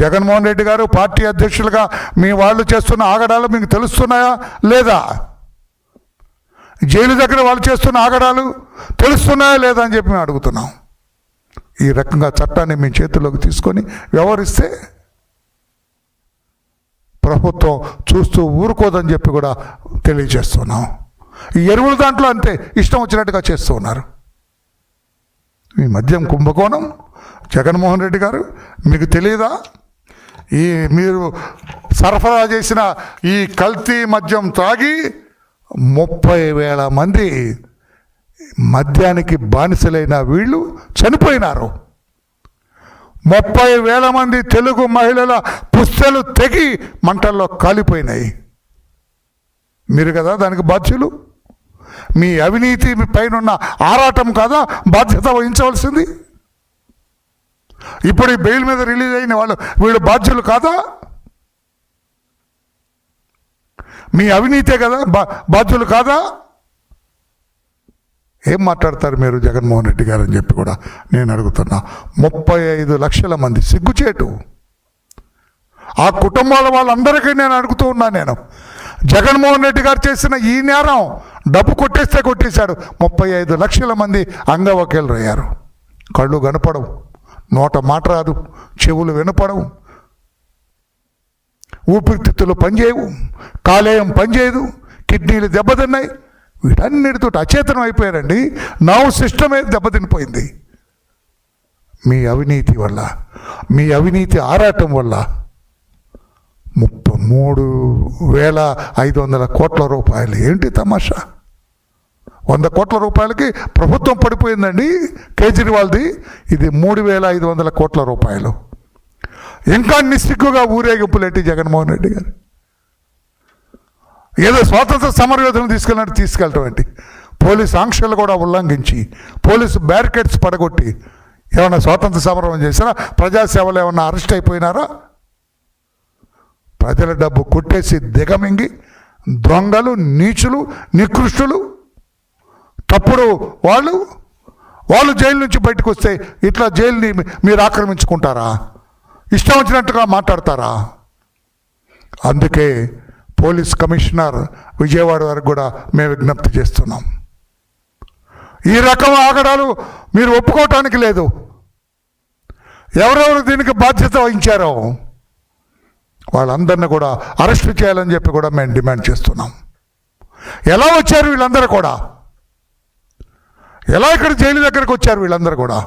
జగన్మోహన్ రెడ్డి గారు పార్టీ అధ్యక్షులుగా మీ వాళ్ళు చేస్తున్న ఆగడాలు మీకు తెలుస్తున్నాయా లేదా? జైలు దగ్గర వాళ్ళు చేస్తున్న ఆగడాలు తెలుస్తున్నాయా లేదా అని చెప్పి మేము అడుగుతున్నాం. ఈ రకంగా చట్టాన్ని మీ చేతుల్లోకి తీసుకొని వ్యవహరిస్తే ప్రభుత్వం చూస్తూ ఊరుకోదని చెప్పి కూడా తెలియజేస్తున్నాం. ఈ ఎరువుల దాంట్లో అంతే ఇష్టం వచ్చినట్టుగా చేస్తూ ఉన్నారు. ఈ మద్యం కుంభకోణం జగన్మోహన్ రెడ్డి గారు మీకు తెలియదా ఈ మీరు సరఫరా చేసిన ఈ కల్తీ మద్యం తాగి ముప్పై వేల మంది మద్యానికి బానిసలైన వీళ్ళు చనిపోయినారు. ముప్పై వేల మంది తెలుగు మహిళల పుస్తలు తెగి మంటల్లో కాలిపోయినాయి. మీరు కదా దానికి బాధ్యులు? మీ అవినీతి పైన ఆరాటం కాదా? బాధ్యత వహించవలసింది? ఇప్పుడు ఈ బెయిల్ మీద రిలీజ్ అయిన వాళ్ళు వీళ్ళు బాధ్యులు కాదా? మీ అవినీతే కదా బా బాధ్యులు కాదా? ఏం మాట్లాడతారు మీరు జగన్మోహన్ రెడ్డి గారు అని చెప్పి కూడా నేను అడుగుతున్నా. ముప్పై ఐదు లక్షల మంది సిగ్గుచేటు. ఆ కుటుంబాల వాళ్ళందరికీ నేను అడుగుతూ ఉన్నా నేను. జగన్మోహన్ రెడ్డి గారు చేసిన ఈ నేరం డబ్బు కొట్టేస్తే కొట్టేశాడు ముప్పై ఐదు లక్షల మంది అంగవకీలు అయ్యారు కళ్ళు కనపడవు. నోట మాట రాదు చెవులు వినపడవు. ఊపిరితిత్తులు పనిచేయవు కాలేయం పనిచేయదు కిడ్నీలు దెబ్బతిన్నాయి. వీటన్నిటితో అచేతనం అయిపోయారండి. నవ్ సిస్టమే దెబ్బతినిపోయింది. మీ అవినీతి వల్ల మీ అవినీతి ఆరాటం వల్ల ముప్పై మూడు వేల ఐదు వందల కోట్ల రూపాయలు ఏంటి తమాషా? వంద కోట్ల రూపాయలకి ప్రభుత్వం పడిపోయిందండి కేజ్రీవాల్ది. ఇది మూడు వేల ఐదు వందల కోట్ల రూపాయలు. ఇంకా నిస్సిగ్గుగా ఊరేగింపులేంటి జగన్మోహన్ రెడ్డి గారు? ఏదో స్వాతంత్ర సమరయోధులను తీసుకెళ్ళినట్టు తీసుకెళ్ళటం ఏంటి? పోలీస్ ఆంక్షలు కూడా ఉల్లంఘించి పోలీసు బ్యారికేడ్స్ పడగొట్టి ఏమైనా స్వాతంత్ర సమరం చేసినా ప్రజాసేవలు ఏమన్నా అరెస్ట్ అయిపోయినారా? ప్రజల డబ్బు కొట్టేసి దిగమింగి దొంగలు నీచులు నికృష్టులు తప్పుడు వాళ్ళు వాళ్ళు జైలు నుంచి బయటకు వస్తే ఇట్లా జైలుని మీరు ఆక్రమించుకుంటారా? ఇష్టం వచ్చినట్టుగా మాట్లాడతారా? అందుకే పోలీస్ కమిషనర్ విజయవాడ వరకు కూడా మేము విజ్ఞప్తి చేస్తున్నాం. ఈ రకం ఆగడాలు మీరు ఒప్పుకోవటానికి లేదు. ఎవరెవరు దీనికి బాధ్యత వహించారో వాళ్ళందరినీ కూడా అరెస్ట్ చేయాలని చెప్పి కూడా మేము డిమాండ్ చేస్తున్నాం. ఎలా వచ్చారు వీళ్ళందరూ కూడా? ఎలా ఇక్కడ జైలు దగ్గరకు వచ్చారు వీళ్ళందరూ కూడా?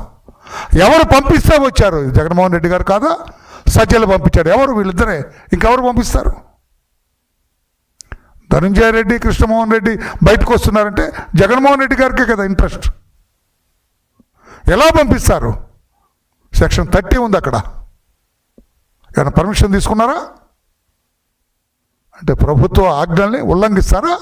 ఎవరు పంపిస్తే వచ్చారు? జగన్మోహన్ రెడ్డి గారు కాదా? సజ్జలు పంపించారు ఎవరు? వీళ్ళిద్దరే. ఇంకెవరు పంపిస్తారు? ధనంజయ రెడ్డి కృష్ణమోహన్ రెడ్డి బయటకు వస్తున్నారంటే జగన్మోహన్ రెడ్డి గారికే కదా ఇంట్రెస్ట్. ఎలా పంపిస్తారు? సెక్షన్ థర్టీ ఉంది అక్కడ. ఏమైనా పర్మిషన్ తీసుకున్నారా? అంటే ప్రభుత్వ ఆజ్ఞల్ని ఉల్లంఘిస్తారా?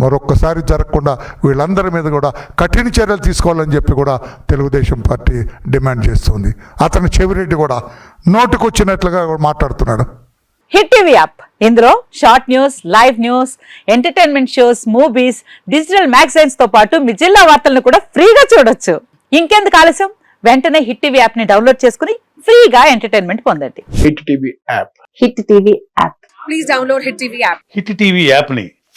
మరొక్కసారి జరగకుండా వీళ్ళందరి మీద కూడా కఠిన చర్యలు తీసుకోవాలని చెప్పి కూడా తెలుగుదేశం పార్టీ డిమాండ్ చేస్తుంది. అతను చెవిరెడ్డి కూడా నోటికొచ్చినట్లుగా మాట్లాడుతున్నాడు. Hit TV app. ఇందులో short news live news entertainment shows movies digital మ్యాగజైన్స్తో పాటు మీ జిల్లా వార్తలను కూడా ఫ్రీగా చూడొచ్చు. ఇంకెందుకు ఆలస్యం? వెంటనే హిట్ టీవీ యాప్ని డౌన్లోడ్ చేసుకుని ఫ్రీగా ఎంటర్టైన్మెంట్ పొందండి. Hit TV app. Hit TV app. Please download Hit TV app. Hit TV యాప్ని